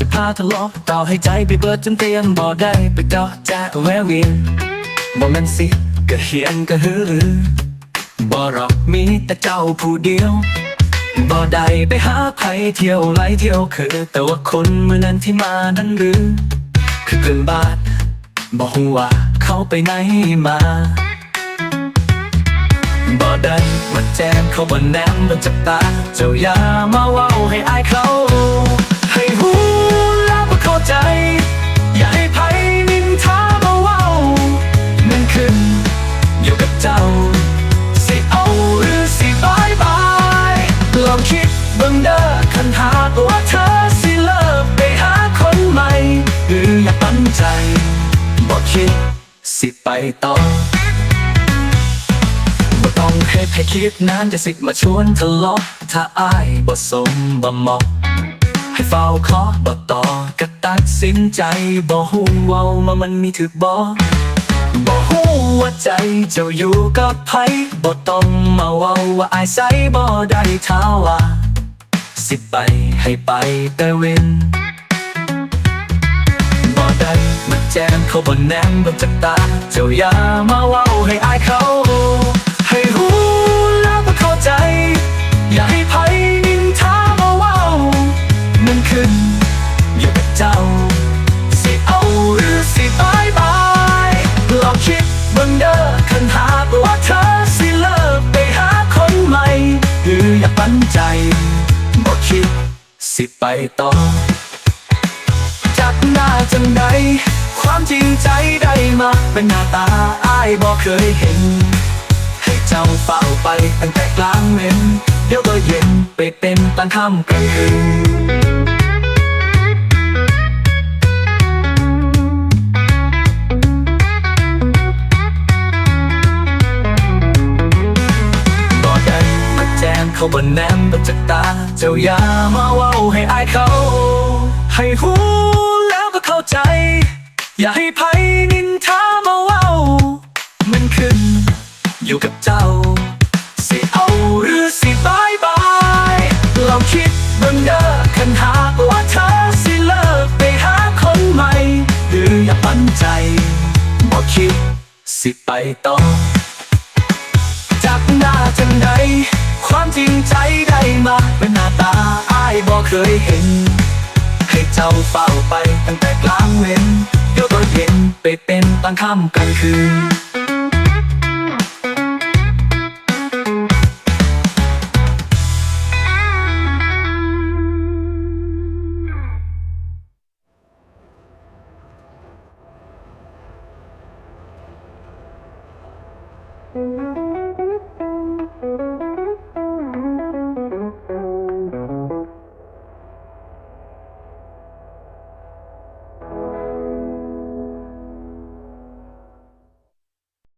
ทะเลาะต่อให้ใจไปเบิดจนเตียงบ่ได้ไปเจาแจ๊กแววเวียนบ่แม่นสิก็เฮียนก็ฮือหรือบ่หรอกมีแต่เจ้าผู้เดียวบ่ได้ไปหาใครเที่ยวไหลเที่ยวคือแต่ว่าคนเมื่อนั้นที่มานั้นหรือ คือเกินบาทบอกว่าเขาไปไหนมาบ่ได้มาแจ้งเขาบ่แนมมันจับตา เจ้าอย่ามาเว้าให้อายเขา ให้หู ไปต่อบ่ต้องให้ใครคิดนานจะสิมาชวนทะเลาะถ้าอายบ่สมบ่เหมาะให้เฝ้าเคาะบ่ต่อก็ตัดสินใจบ่ฮู้เว้ามามันมีถึกบ่บ่ฮู้ว่าใจเจ้าอยู่กับไผบ่ต้องมาเว้าว่าอายใส่บ่ได้ท้าว่าสิไปให้ไปแต่เว้น จ้งเขาบ่แนมบ่จักตา เจ้าอย่ามาเว้าให้อายเขา ให้รู้แล้วก็เข้าใจ อย่าให้ไผนินทามาเว้ามันขึ้นอยู่กับเจ้า สิเอาหรือสิบายบายลองคิดเบิ่งเด้อคันหากว่าเธอสิเลิกไปหาคนใหม่ หรืออย่าปันใจบ่คิดสิไปต่อจากหน้าจังใด ความจริงใจได้มา เป็นหน้าตาอ้ายบอกเคยเห็น ให้เจ้าเฝ้าไปตั้งแต่กลางเว้นเดี๋ยวก็เย็นไปเป็นตอนค่ำกลางคืนบอกได้มาแจ้งเขาบนแนมบนจากตา เจ้าอย่ามาเว้าให้อายเขา ให้หู อย่าให้ไผนินทามาเว้ามันขึ้น อยู่กับเจ้า สิเอาหรือสิบายบายลองคิดเบิ่งเด้อคันหากว่าเธอสิเลิกไปหาคนใหม่ หรืออย่าปันใจบอกคิดสิไปต่อ จากหน้าจังใดความจริงใจได้มาเป็นหน้าตาอ้ายบอกเคยเห็น ให้เจ้าเฝ้าไปตั้งแต่กลางเว้น เห็นไปเป็นตอนค่ำกลางคืน